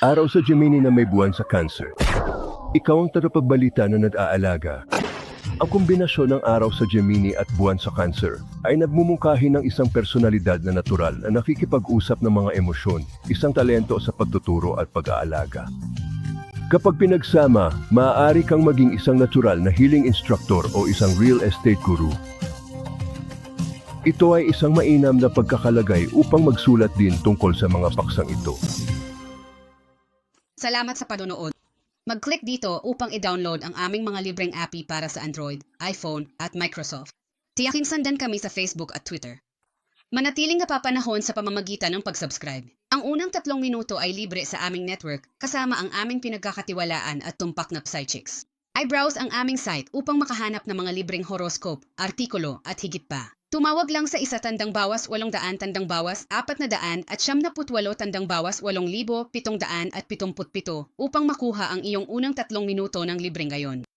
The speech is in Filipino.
Araw sa Gemini na may buwan sa Cancer. Ikaw ang tagapagbalita na nag-aalaga. Ang kombinasyon ng araw sa Gemini at buwan sa Cancer ay nagmumungkahi ng isang personalidad na natural na nakikipag-usap ng mga emosyon, isang talento sa pagtuturo at pag-aalaga. Kapag pinagsama, maaari kang maging isang natural na healing instructor o isang real estate guru. Ito ay isang mainam na pagkakalagay upang magsulat din tungkol sa mga paksang ito. Salamat sa panonood. Mag-click dito upang i-download ang aming mga libreng appy para sa Android, iPhone at Microsoft. Tiyaking sandan kami sa Facebook at Twitter. Manatiling napapanahon sa pamamagitan ng pag-subscribe. Ang unang tatlong minuto ay libre sa aming network kasama ang aming pinagkakatiwalaan at tumpak na Psychics. I-browse ang aming site upang makahanap ng mga libreng horoscope, artikulo at higit pa. Tumawag lang sa isa tandang bawas walong daan tandang bawas apat na daan at siyam na putwalo tandang bawas walong libo pitong daan at pitumput pito upang makuha ang iyong unang tatlong minuto ng libre ngayon.